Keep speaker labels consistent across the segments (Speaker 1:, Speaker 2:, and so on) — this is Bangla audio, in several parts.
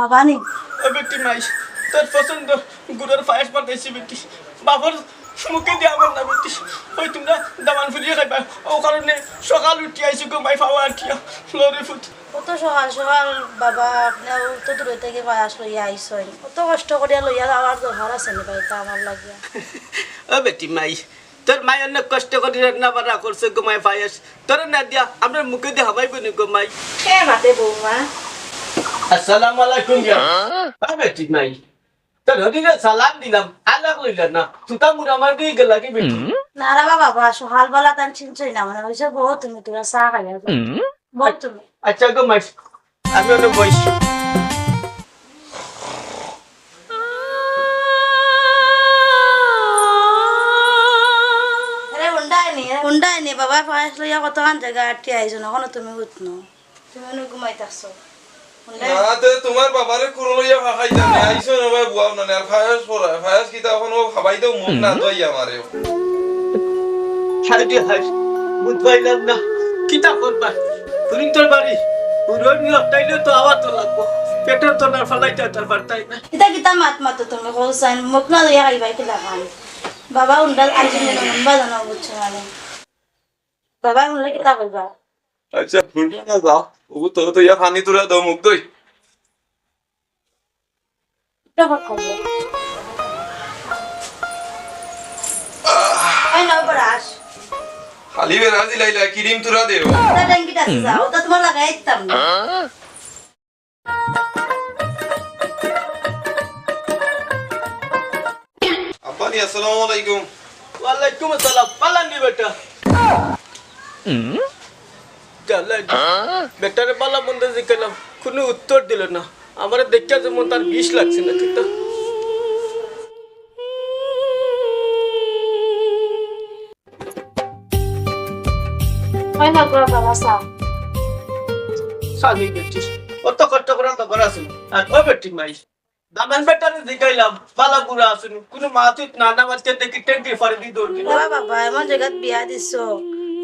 Speaker 1: বাবা নি
Speaker 2: ও বেটি মাই তোর পছন্দ গুড়ের পায়েস বানাইছি বেটি। বাবার মুখে দিয়ে আমার না বেটি। ওই তোমরা দামান ফুলিয়ে খাইবা। ও কারণে সকাল উঠি আইসি গো মাই ফাওয়া আঠিয়া লরি ফুট।
Speaker 1: কত সকাল সকাল বাবা আপনার তো দূরে থেকে পায়াস লইয়া আইসেন কত কষ্ট করিয়া লইয়া যাওয়ার দরকার আছে নি ভাই তা আমার লাগিয়া।
Speaker 2: ও বেটি মাই তোর মাই অনেক কষ্ট করে রান্না বান্না করছে গো মাই পায়েস। তোর না দিয়া আমরা মুখে দিয়ে হাবাইব নি গো মাই।
Speaker 1: কে মাতে বৌমা?
Speaker 2: আসসালামু আলাইকুম তোর হদিনে সালাম দিলাম আলাক লইলা না তুতা মুরা আমার দিয়ে গেলা কি বেটি
Speaker 1: না রে বাবা সকালবেলা তান চিনছই না মানে হয়েছে বহু তুমি তোরা চা খাইয়া। বল তুমি
Speaker 2: আচ্ছা গো মাই আমি অনেক বয়স
Speaker 1: আরে হুন্ডাই নি হুন্ডাই নি বাবা পায়াস লইয়া কতক্ষণ জায়গা আটটি আইছো না কোনো তুমি উঠনো তুমি এনে ঘুমাই থাকছো
Speaker 3: তোমার বাবারে কুরো লইয়া ভাখাই জানে আইছো না ভাই বুয়াও না আর ফায়াস পড়া ফায়াস কিতা এখন ও খাবাই দাও মুখ না দই আমারে।
Speaker 2: সাড়ে হাস বুঝবাইলাম না। কিতা করবা? তুমি তোর বাড়ি পুরো তাইলে তো আবার তো লাগবো। পেটের তো না? ফেলাইতে তার বার্তাই না
Speaker 1: kita kita mat mat tu tumi ko san mok na ya kai bai kila kan baba undal ai jin no namba da no buchu mane
Speaker 3: আচ্ছা ফুলটা না যাও। ও তো তো ইয়া পানি তুলা দাও মুখ দই খালি বেরা দিলাইলা ক্রিম তুলা দেও আব্বানি আসসালামু আলাইকুম।
Speaker 2: ওয়ালাইকুম আসসালাম। পালান বেটা। চালাই বেটারে পালা মন্দ জিজ্ঞালাম কোনো উত্তর দিল না। আমার দেখতে যেমন তার বিষ লাগছে না ঠিক তো
Speaker 1: ai no ko baba sa
Speaker 2: সাজি গেছিস। অত কষ্ট করে তো আছে আর ও বেটি মাই দামান বেটারে জিজ্ঞাইলাম পালা পুরা আসুন। কোনো মাতুত না না মারতে দেখি টেন্টি ফারে দি দৌড়
Speaker 1: jagat biya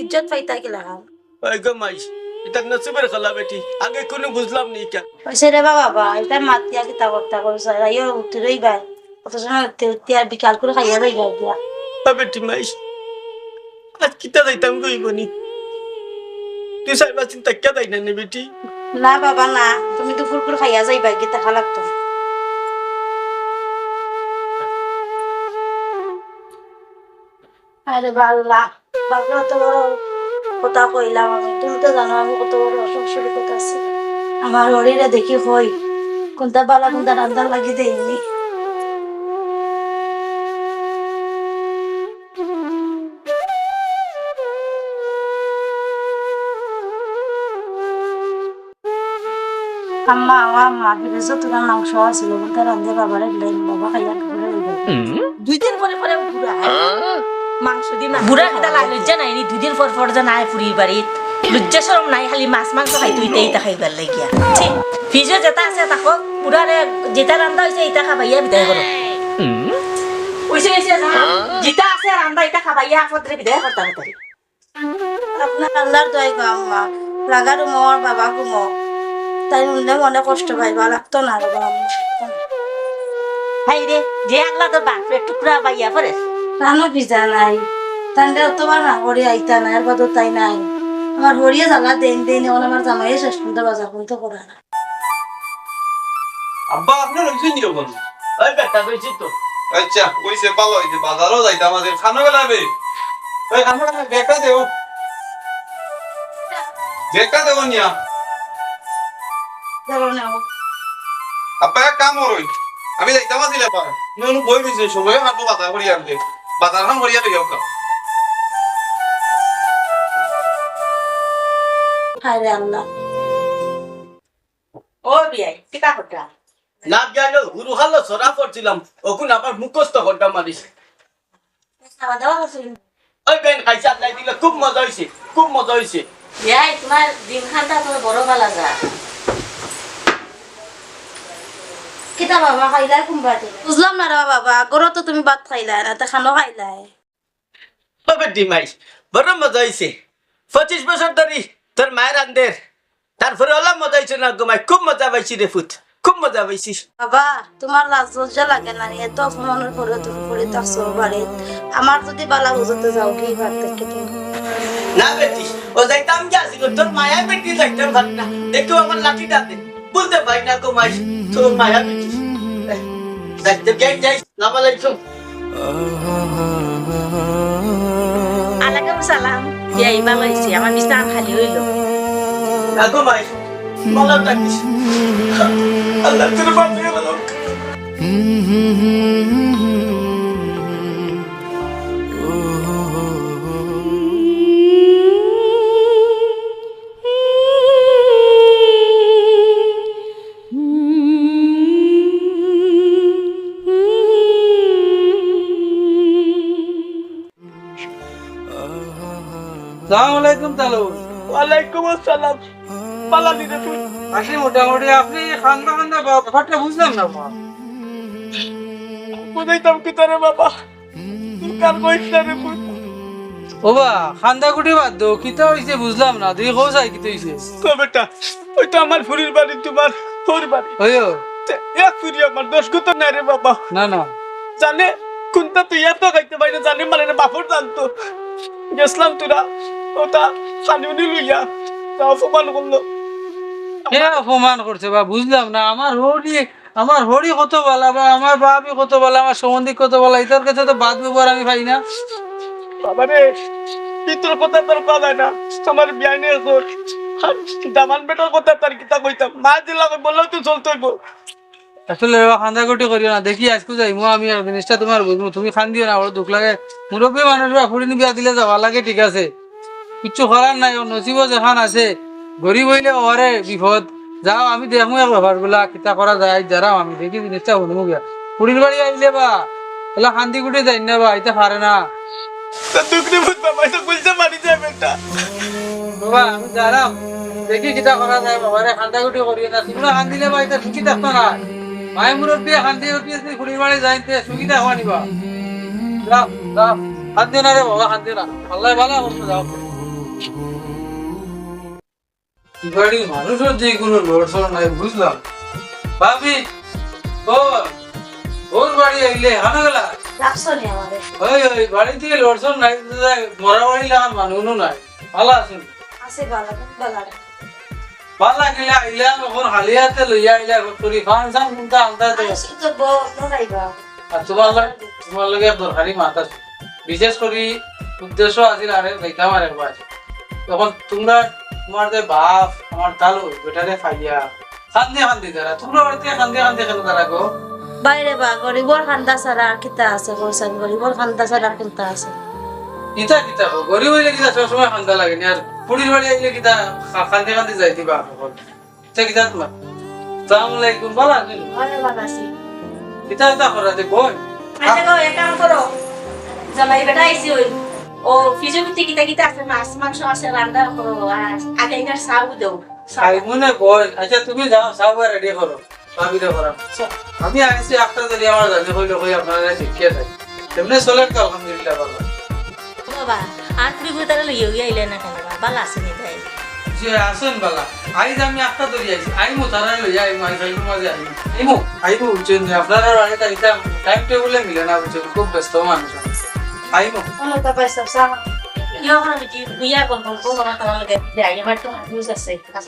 Speaker 1: ইজ্জত পাইতা কি লাগাম
Speaker 2: গো মাই এটা নসিবের খেলা বেটি আগে কোনো বুঝলাম নি কেন?
Speaker 1: রে বাবা এটা মাতিয়া কিতা করতা করছ আইও উঠতেই বাই কত সময় উঠতে উঠতে আর বিকাল করে খাইয়া যাই গাই দিয়া
Speaker 2: বেটি মাই আজ কিতা যাইতাম গইব নি তুই সাইবা চিন্তা কে যাই না নি বেটি?
Speaker 1: না বাবা না তুমি দুপুর করে খাইয়া যাইবা গীতা খালাক তো আরে বাল্লা বাবা বড় কথা কইলাম আমি। তুমি তো জানো আমি কত বড় অসুখ শুরু করতেছি আমার হরিরে দেখি হই কোনটা বালা কোনটা রান্দার লাগি দেয়নি আম্মা আমার মা বিদেশে তোমার মাংস আছিল বলতে রান্ধে বাবারে দিলাম বাবা খাইয়া ঘুরে
Speaker 4: দুই দিন পরে পরে বুড়া মাংস দি না বুড়া কিটা লাই নাই নি? দুই দিন পর পর যে নাই ফুরির বাড়িত লজ্জা সরম নাই, খালি মাছ মাংস খাই তুই ইটা খাইবার লাগিয়া ঠিক ফ্রিজে যেটা আছে তাকো বুড়ারে যেটা রান্দা হয়েছে ইটা খাবাইয়া বিদায় করো পয়সা গেছে যেটা আছে রান্দা ইটা খাবাইয়া আপদরে বিদায় করতে পারি
Speaker 1: আপনার আল্লাহর দয় গো আম্মা লাগার মোর বাবা গুমো তাই মনে মনে কষ্ট পাইবা লাগতো না রে
Speaker 4: হাই রে যে আগলা তো বাপরে টুকরা বাইয়া পরে
Speaker 1: রানো ভিজা নাই তান্ডে অতবার না হরি আইতা নাই আর বাদর তাই নাই। আমার হরিয়ে জ্বালা দেন দেন এখন আমার জামাইয়ে শেষ পর্যন্ত বাজার পর্যন্ত করে না
Speaker 3: আব্বা আপনার হইছে নি এখন
Speaker 2: ওই বেটা কইছি তো।
Speaker 3: আচ্ছা কইছে পালো হইছে বাজারও যাইতা আমাদের খানো গেলাবে ওই আমরা বেকা দেও। বেকা দেও নিয়া।
Speaker 1: দেখো না
Speaker 3: আব্বা এক কাম করই আমি যাইতাম আসিলে পা নুন বই রইছে সময় হাঁটবো বাজার করি আনতে বাজার খান করিয়া লইয়া কা
Speaker 1: হায় রে আল্লাহ।
Speaker 4: ও বিয়াই কিটা হটা
Speaker 2: না গেল গুরু হালো সরা পড়ছিলাম ওখান আবার মুখস্থ ঘণ্টা মারিস
Speaker 1: খাওয়া দাওয়া করছিল
Speaker 2: ওই বেন খাইছে আল্লাহ দিলে খুব মজা হয়েছে খুব মজা হয়েছে
Speaker 4: বিয়াই তোমার দিন খানটা তোমার বড় বালা যা।
Speaker 1: কিতা বাবা খাইলাই কোনবাতে বুঝলাম না রে বাবা গরো তো তুমি ভাত খাইলাই না তা খানো খাইলাই।
Speaker 2: তবে ডিমাইস বড় মজা হয়েছে পঁচিশ বছর ধরে তোর মায়ের আন্দের। তারপরে ওলা মজা হয়েছে না গোমাই খুব মজা পাইছি রে ফুট খুব মজা পাইছি।
Speaker 1: বাবা তোমার লাজ লাগে না এত অপমানের পরে তুমি করে থাকছো বাড়িত আমার যদি বালা বুঝতে যাও কি থেকে তুমি?
Speaker 2: না বেটি ও যাইতাম যে আসিল তোর মায়া বেটি যাইতাম ভাত না। দেখো আমার লাঠিটা দে বলতে পারি না কো মাই তোর মায়া এহ, যাই যাই নাম আলাইকুম
Speaker 4: আলাইকুম সালাম। বিয়াই ভালো হয়েছে আমার বিছানা খালি হইল।
Speaker 2: না গো মাই ভালো থাকিস আল্লাহ তোর বাঁচিয়ে ভালো
Speaker 5: সালাম আলাইকুম তালু।
Speaker 2: ওয়ালাইকুম আসসালাম। পালা দিতে তুই।
Speaker 5: মোটামুটি আপনি খান্দা খান্দা ব্যাপারটা বুঝলাম না মা।
Speaker 2: বুঝাইতাম কি তোরে বাবা? তুই কার কইস না রে
Speaker 5: ওবা খান্দা কুটি বাদ দো কিতা হইছে বুঝলাম না তুই কো যাই কিতা হইছে?
Speaker 2: তো বেটা ওই তো আমার ফুরির বাড়ি তোমার তোর বাড়ি।
Speaker 5: ওইও
Speaker 2: তে, এক ফুরি আমার দোষ কত নাই রে বাবা।
Speaker 5: না না।
Speaker 2: জানে কোনটা তুই এত খাইতে পারি জানে মানে বাপর জানতো। গেছিলাম তোরা। ওটা খানিউনি লইয়া তা অপমান করল।
Speaker 5: কে অপমান করছে বা বুঝলাম না আমার হরি আমার হরি কত বলা বা আমার বাপি কত বলা আমার সম্বন্ধী কত বলা এটার কাছে তো বাদ ব্যবহার আমি পাই না।
Speaker 2: বাবা রে পিতর কথা তোর কথা না আমার বিয়াই নিয়ে দামান বেটার কথা তার কিতা কইতাম মা দিলা বললেও তো চলতে হইব।
Speaker 5: আসলে বাবা খান্দা কুটি করিও না দেখি আজকে যাই মো আমি জিনিসটা তোমার বুঝব তুমি খান্দিও না ওর দুঃখ লাগে। মুরব্বী মানুষ বা ফুরিনি বিয়া দিলে যাওয়া লাগে ঠিক আছে। কিচ্ছু করার নাই নসিব যেখান আছে। গরিব হইলে ওরে বিপদ। যাও আমি এক ব্যাপারগুলা কিতা করা যায় যারাও আমি। দেখি জিনিসটা শুনব গিয়া ফুরির বাড়ি আইলে বা এলা খান্দি কুটি যাই না বা এটা পারে না।
Speaker 2: দুঃখ বাবা
Speaker 5: আমি দেখি কিতা করা যায় খান্দা করিও না তোমরা খান্দিলে বা এটা সুখী থাকতো না। মায়ের মুরব্বী খান্দি উঠি ফুরির বাড়ি যাইতে সুখী থাকবা নিবা। যাও যাও। খান্দিও না রে বাবা খান্দিও না আল্লাহ ভালো অবস্থা যাও। বাড়ির মানুষের যে কোনো লড়সড় নাই বুঝলাম। ভাবি ও ওর বাড়ি আইলে হানা গেলা?
Speaker 1: রাখছো নি
Speaker 5: ওই ওই বাড়ি থেকে লড়সড় নাই মরা বাড়ি লাগান মানুষও নাই। ভালো আছেন?
Speaker 1: আছে বালা বালা
Speaker 5: ভালো লাগিলে আইলে এখন হালিয়াতে লইয়া আইলে করি ফান সান কোনটা আনতা তো
Speaker 1: আইসি তো বউ নরাইবা
Speaker 5: আর তোমার তোমার লাগে দরকারি মাত বিশেষ করে উদ্দেশ্য আছিল আরে দেখাম আর একবার তখন তোমরা যে বাপ আমার তালু বেটারে খাইয়া খান্দি খান্দি যারা তোমরা বাড়িতে খান্দি খান্দি খেলে তারা গো?
Speaker 1: বাইরে বা গরিবর খান্দা ছাড়া আর কিতা আছে কইছেন গরিবর খান্দা ছাড়া আর কোনটা আছে?
Speaker 5: কিতা কিতা গো গরিব হইলে কিতা সবসময় খান্দা লাগে আর পুরীর বাড়ি আইলে কিতা খান্দি খান্দি যাই দিবা সকল কিতা কিতা তোমার? সালাম আলাইকুম বলা
Speaker 1: ঘরে বালা আছে।
Speaker 5: কিতা কিতা করা যে বই
Speaker 4: আচ্ছা গো এক করো। জামাই বেটা আইছি ওই। ও ফিজিওতে কিতা কিতা আছে মাছ মাংস আছে রান্না করো আর আগে দেও।
Speaker 5: খাই মনে বই আচ্ছা তুমি যাও সব রেডি করো ভাবিরে করা আমি আইছি একটা যদি আমার জানি হইল কই আপনারা শিখিয়ে দেয় তেমনি চলেন তো আলহামদুলিল্লাহ ভালো।
Speaker 4: বাবা আর ফুরি ফুরি তারা লইয়া গিয়ে আইলে না কেন বাবা? আছে নি তাই?
Speaker 5: যে আসেন বালা আইজ আমি একটা ধরি আইছি। আইমু তারা লইয়া আইমু আই ফাইলু মাঝে আইমু। আইমু? আইমু বুঝছেন আপনারা তারিখটা টাইম টেবিলে মিলে না বুঝছেন খুব ব্যস্ত মানুষ। আমি। আইমু
Speaker 1: অনেকটা পয়সা সামা
Speaker 4: ইয়া করে বিটি বুইয়া কোন কোন কোন আমার তোমার লগে যাই আমার তো নিউজ আছে কাজ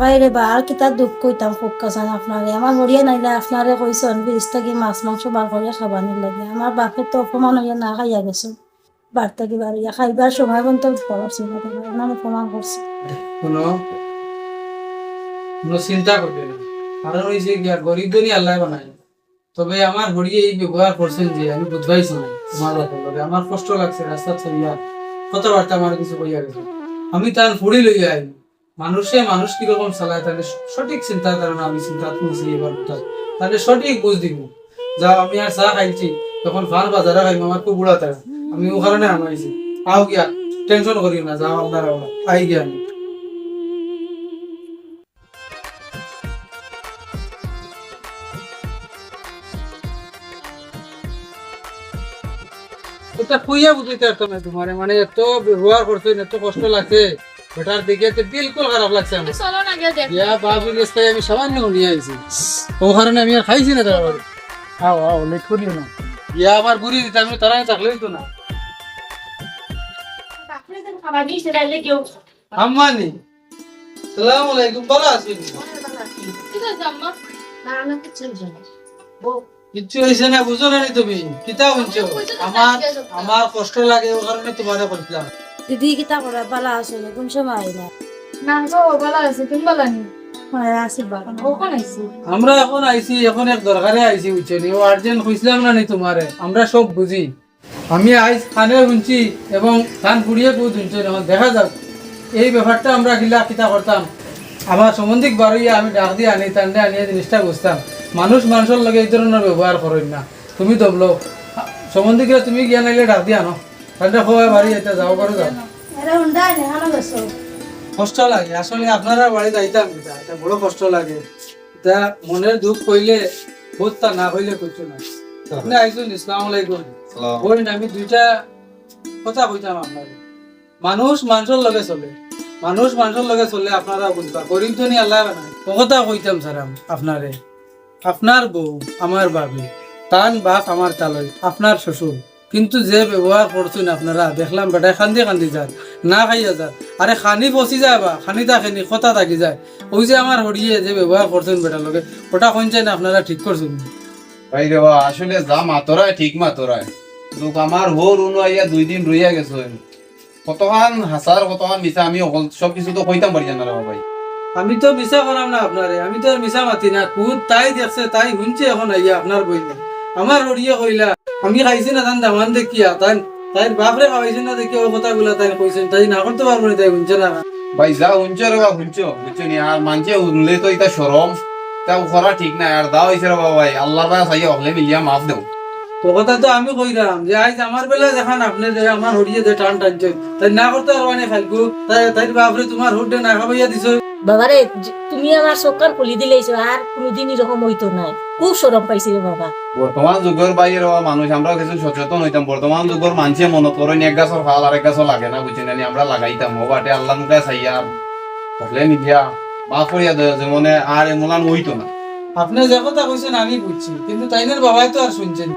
Speaker 1: বাইরে বা আর কিতা দুঃখ কইতাম কাছান আপনারে। আমার মরিয়া নাইলে আপনারে কইছেন বিশ থাকি মাছ মাংস বার করে খাবানোর লাগে। আমার বাপের তো অপমান হইয়া না খাইয়া গেছে। বার থাকি বার হইয়া খাইবার সময় পর্যন্ত পড়াছি না অপমান করছে।
Speaker 5: কোনো চিন্তা করবে না। কারণ হয়েছে কি আর গরিব ধনী আল্লাহ বানাই তবে আমার হরিয়ে এই ব্যবহার করছেন যে আমি বুঝবাইছি না তোমার লগে। আমার কষ্ট লাগছে রাস্তা চলিয়া কথাবার্তা আমার কিছু কইয়া গেছে। আমি তার ফুড়ি লইয়া আই মানুষে মানুষ কীরকম চালায়? তাহলে সঠিক চিন্তা ধারণা আমি চিন্তা করছি এবার। তাহলে সঠিক বুঝ দিব। যা আমি আর চা খাইছি। তখন ফার বাজারে খাইব আমার খুব বুড়া উড়াতে আমি ও কারণে আনাইছি। আও গিয়া টেনশন করিও না, যাও আল্লাহ আই গিয়া আমি। এটা খুইয়া বুঝাইতে তোমার মানে এত ব্যবহার করছ এত কষ্ট লাগছে। ওটার দিকে তো বিলকুল খারাপ লাগছে আমার।
Speaker 6: চলো না গিয়ে দেখ।
Speaker 5: ইয়া বাবু আমি সামান্য নিয়ে আইছি। ও কারণে আমি আর খাইছি না তারপর আও আও লেট করিও না? ইয়া আমার গুড়ি দিতে আমি তারাই থাকলেই তো না। আম্মানি সালাম আলাইকুম ভালো আছেন? কিচ্ছু হয়েছে না বুঝো না নি তুমি। কিতা শুনছো আমার আমার কষ্ট লাগে ও কারণে তোমারে বলছিলাম।
Speaker 1: দিদি কিতা করে বালা আছে? কোন সময় আইলা?
Speaker 6: না আছে তুমি নি
Speaker 1: হ্যাঁ আসি
Speaker 5: আমরা এখন আইছি এখন এক দরকারে আইছি বুঝছ ও আর্জেন্ট খুঁজলাম না নি তোমারে? আমরা সব বুঝি। আমি আইস শুনছি এবং পুড়িয়ে এখন দেখা যাক। এই ব্যাপারটা আমরা গিলা কিতা করতাম। আমার সম্বন্ধিক বারইয়া আমি ডাক দিয়ে আনি তান্ডে আনিয়ে জিনিসটা বুঝতাম। মানুষ মানুষের লগে এই ধরনের ব্যবহার করেন না। তুমি দবলো সম্বন্ধিকে তুমি গিয়া নাইলে ডাক দিয়ে আনো। তান্ডে খোয়া বাড়ি এটা যাও করো যাও। কষ্ট লাগে আসলে আপনারা বাড়িতে আইতাম এটা এটা বড় কষ্ট লাগে। এটা মনের দুঃখ কইলে বোধটা না হইলে কিছু না। আপনি আইসুন ইসলাম আলাইকুম। বলেন আমি দুইটা কথা কইতাম আপনাকে। মানুষ মানুষের লগে চলে। মানুষ মানুষের লগে চলে আপনারা বুঝবা করিম তো নি আল্লাহ কথা কইতাম স্যার আপনারে। আপনার বউ আমার বাবি তান বাপ আমার তালই। আপনার শ্বশুর। কিন্তু যে ব্যবহার করছেন আপনারা দেখলাম বেটায় কান্দি কান্দি যায় না খাইয়া যায়। আরে খানি পচি যায় বা খানি থাকেনি কথা থাকি যায়। ওই যে আমার হরিয়ে যে ব্যবহার করছেন বেটার লগে ওটা কইছেন আপনারা ঠিক করছেন
Speaker 3: ভাই রে বা, আসলে যা মাতরায় ঠিক মাতরায় লোক আমার হোর উনো আইয়া দুই দিন রইয়া গেছে কতখান হাসার কতখান মিছা আমি অকল সব কিছু তো কইতাম পারি না রে ভাই।
Speaker 5: আমি তো মিশা করাম না আপনারে আমি তো আর মিশা মাতি না কুদ তাই দেখছে তাই শুনছে এখন আইয়া আপনার বই আমার ওড়িয়া কইলা, আমি খাইছি না তান দামান দেখিয়া তাই তাই বাপরে খাইছি না দেখি ও কথাগুলা তাই কইছেন তাই না করতে পারব না, তাই শুনছে না।
Speaker 3: ভাই, যা শুনছো রে বা শুনছো, বুঝছ নি আর মানছে শুনলে তো এটা সরম তা করা ঠিক না আর দাও হয়েছে রে বাবা ভাই আল্লাহর ভাই সাইয়া হলে মিলিয়া মাফ
Speaker 5: তো কথা তো আমি কইরাম যে আজ আমার বেলা দেখান আপনি যে আমার হরিয়ে যে টান তাই না করতে পারবা না তাই তাই বাপরে তোমার হুডে না খাবাইয়া দিছো।
Speaker 4: বাবারে তুমি আমার চোখান খুলি দিলেছো আর কোনোদিন এরকম হইতো নাই। খুব সরম পাইছি রে বাবা।
Speaker 3: বর্তমান যুগের বাইরে মানুষ আমরা কিছু সচেতন হইতাম। বর্তমান যুগের মানুষে করেন এক গাছর খাল আর এক গাছর লাগে না বুঝছেন না আমরা লাগাইতাম। ও বাটে আল্লাহ মুখে চাইয়া হলে মিলিয়া মাফ করিয়া দেয় যে মনে আর এমন হইতো না।
Speaker 5: আপনি যে কথা কইছেন আমি বুঝছি কিন্তু তাইনের বাবাই তো আর শুনছেন।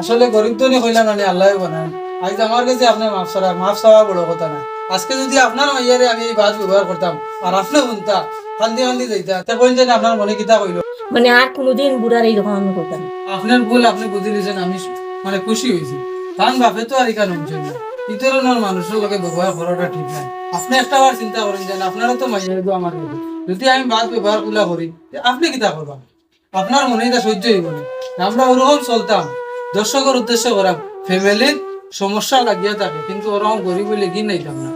Speaker 5: আসলে গরিব তো নি কইলাম না আল্লাহ বানায় আজ আমার কাছে আপনার মাফ ছাড়া মাফ চাওয়া বড় কথা না। আজকে যদি আপনার মাইয়ারে আমি এই বাদ ব্যবহার করতাম আর আপনি শুনতা কান্দি কান্দি যাইতা তা কইন জানি আপনার মনে কিতা কইল
Speaker 4: মানে আর কোনোদিন বুড়ার এইরকম আমি করতাম
Speaker 5: আপনার ভুল আপনি বুঝে নিয়েছেন আমি মানে খুশি হয়েছি। কারণ বাপে তো আর এখানে উঠছেন না। এই ধরনের মানুষের লোকে ব্যবহার করাটা ঠিক নাই আপনি একটা বার চিন্তা করেন যে আপনারও তো মাইয়া দিব আমার যদি আমি বাদ ব্যবহারগুলা করি তে আপনি কিতা করবেন আপনার মনে এটা সহ্য হইব না। আমরা ওরকম চলতাম। দর্শকের উদ্দেশ্য করাম ফ্যামিলির সমস্যা লাগিয়া থাকে কিন্তু ওরকম গরিব বলে কি নাইতাম না